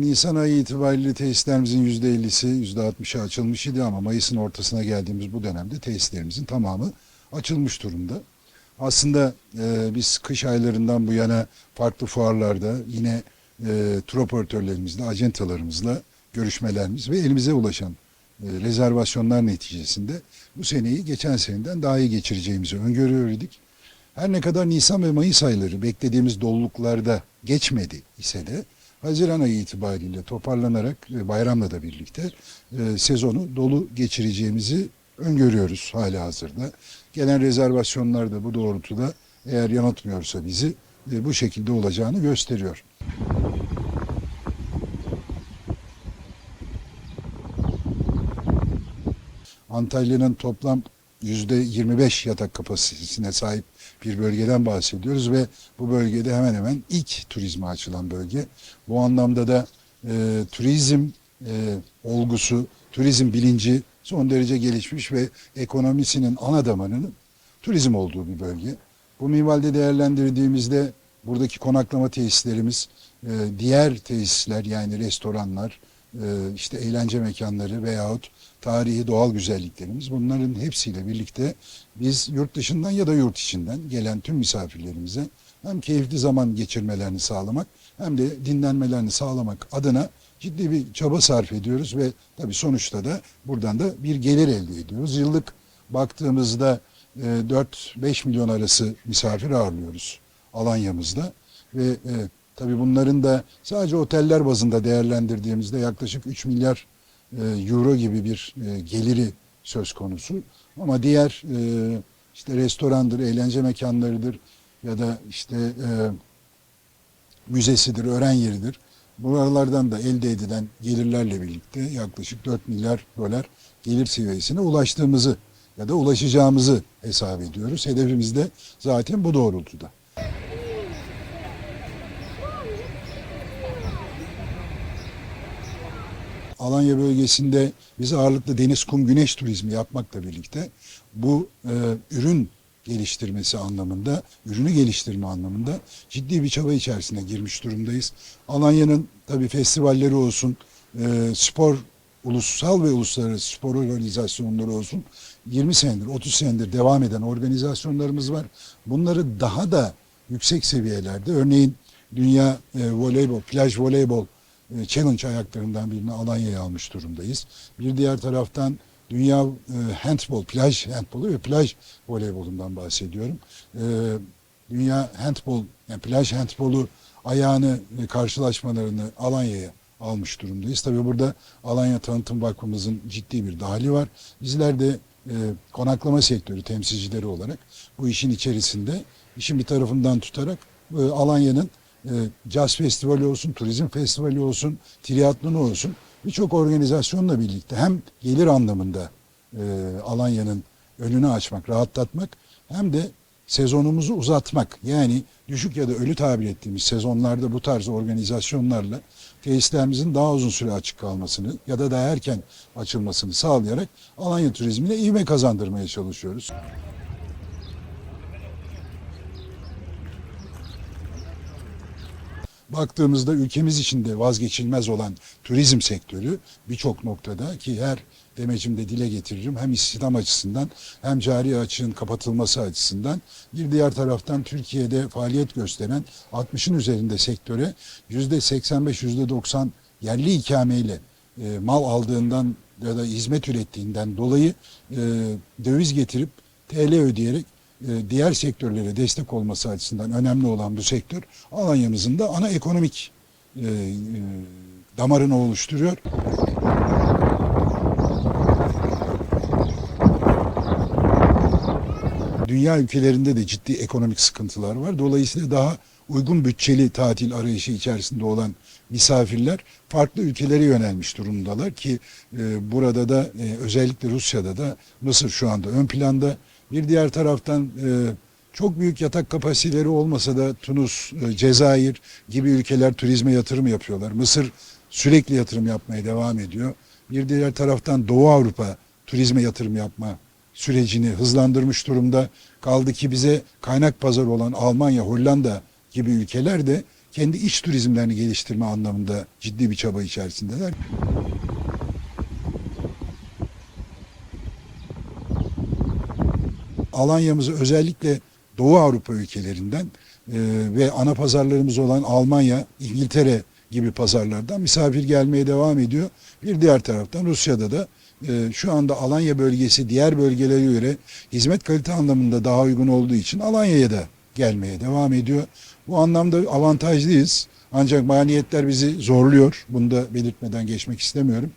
Nisan ayı itibariyle tesislerimizin %50'si, %60'ı açılmış idi ama Mayıs'ın ortasına geldiğimiz bu dönemde tesislerimizin tamamı açılmış durumda. Aslında e, biz kış aylarından bu yana farklı fuarlarda yine e, tur operatörlerimizle, acentalarımızla görüşmelerimiz ve elimize ulaşan e, rezervasyonlar neticesinde bu seneyi geçen seneden daha iyi geçireceğimizi öngörüyorduk. Her ne kadar Nisan ve Mayıs ayları beklediğimiz doluluklarda geçmedi ise de Haziran ayı itibariyle toparlanarak ve bayramla da birlikte e, sezonu dolu geçireceğimizi öngörüyoruz hala hazırda. Gelen rezervasyonlar da bu doğrultuda eğer yanıltmıyorsa bizi e, bu şekilde olacağını gösteriyor. Antalya'nın toplam %25 yatak kapasitesine sahip bir bölgeden bahsediyoruz ve bu bölgede hemen hemen ilk turizme açılan bölge. Bu anlamda da e, turizm e, olgusu, turizm bilinci son derece gelişmiş ve ekonomisinin ana damarının turizm olduğu bir bölge. Bu minvalde değerlendirdiğimizde buradaki konaklama tesislerimiz, e, diğer tesisler yani restoranlar, işte eğlence mekanları veyahut tarihi doğal güzelliklerimiz bunların hepsiyle birlikte biz yurt dışından ya da yurt içinden gelen tüm misafirlerimize hem keyifli zaman geçirmelerini sağlamak hem de dinlenmelerini sağlamak adına ciddi bir çaba sarf ediyoruz ve tabii sonuçta da buradan da bir gelir elde ediyoruz. Yıllık baktığımızda e, 4-5 milyon arası misafir ağırlıyoruz Alanya'mızda ve e, tabii bunların da sadece oteller bazında değerlendirdiğimizde yaklaşık 3 milyar e, euro gibi bir e, geliri söz konusu. Ama diğer e, işte restorandır, eğlence mekanlarıdır ya da işte müzesidir, öğren yeridir. Buralardan da elde edilen gelirlerle birlikte yaklaşık 4 milyar dolar gelir seviyesine ulaştığımızı ya da ulaşacağımızı hesap ediyoruz. Hedefimiz de zaten bu doğrultuda. Alanya bölgesinde biz ağırlıklı deniz, kum, güneş turizmi yapmakla birlikte bu e, ürün geliştirmesi anlamında, ürünü geliştirme anlamında ciddi bir çaba içerisine girmiş durumdayız. Alanya'nın tabii festivalleri olsun, e, spor, ulusal ve uluslararası spor organizasyonları olsun 20 senedir, 30 senedir devam eden organizasyonlarımız var. Bunları daha da yüksek seviyelerde, örneğin Dünya e, Voleybol, Plaj Voleybol Challenge ayaklarından birini Alanya'ya almış durumdayız. Bir diğer taraftan dünya e, handball, plaj handbolu ve plaj voleybolundan bahsediyorum. E, dünya handball, yani plaj handbolu ayağını e, karşılaşmalarını Alanya'ya almış durumdayız. Tabii burada Alanya Tanıtım Vakfımızın ciddi bir dahili var. Bizler de e, konaklama sektörü temsilcileri olarak bu işin içerisinde işin bir tarafından tutarak e, Alanya'nın e, caz festivali olsun, turizm festivali olsun, triatlonu olsun birçok organizasyonla birlikte hem gelir anlamında e, Alanya'nın önünü açmak, rahatlatmak hem de sezonumuzu uzatmak. Yani düşük ya da ölü tabir ettiğimiz sezonlarda bu tarz organizasyonlarla tesislerimizin daha uzun süre açık kalmasını ya da daha erken açılmasını sağlayarak Alanya turizmine ivme kazandırmaya çalışıyoruz. Baktığımızda ülkemiz içinde vazgeçilmez olan turizm sektörü birçok noktada ki her demecimde dile getiririm hem istihdam açısından hem cari açığın kapatılması açısından bir diğer taraftan Türkiye'de faaliyet gösteren 60'ın üzerinde sektöre %85 %90 yerli ikameyle e, mal aldığından ya da hizmet ürettiğinden dolayı e, döviz getirip TL ödeyerek diğer sektörlere destek olması açısından önemli olan bu sektör Alanya'mızın da ana ekonomik e, e, damarını oluşturuyor. Dünya ülkelerinde de ciddi ekonomik sıkıntılar var. Dolayısıyla daha uygun bütçeli tatil arayışı içerisinde olan misafirler farklı ülkelere yönelmiş durumdalar ki e, burada da e, özellikle Rusya'da da Mısır şu anda ön planda. Bir diğer taraftan e, çok büyük yatak kapasiteleri olmasa da Tunus, e, Cezayir gibi ülkeler turizme yatırım yapıyorlar. Mısır sürekli yatırım yapmaya devam ediyor. Bir diğer taraftan Doğu Avrupa turizme yatırım yapma sürecini hızlandırmış durumda. Kaldı ki bize kaynak pazarı olan Almanya, Hollanda gibi ülkeler de kendi iç turizmlerini geliştirme anlamında ciddi bir çaba içerisindeler. Alanya'mızı özellikle Doğu Avrupa ülkelerinden e, ve ana pazarlarımız olan Almanya, İngiltere gibi pazarlardan misafir gelmeye devam ediyor. Bir diğer taraftan Rusya'da da e, şu anda Alanya bölgesi diğer bölgelere göre hizmet kalite anlamında daha uygun olduğu için Alanya'ya da gelmeye devam ediyor. Bu anlamda avantajlıyız. Ancak maliyetler bizi zorluyor. Bunu da belirtmeden geçmek istemiyorum.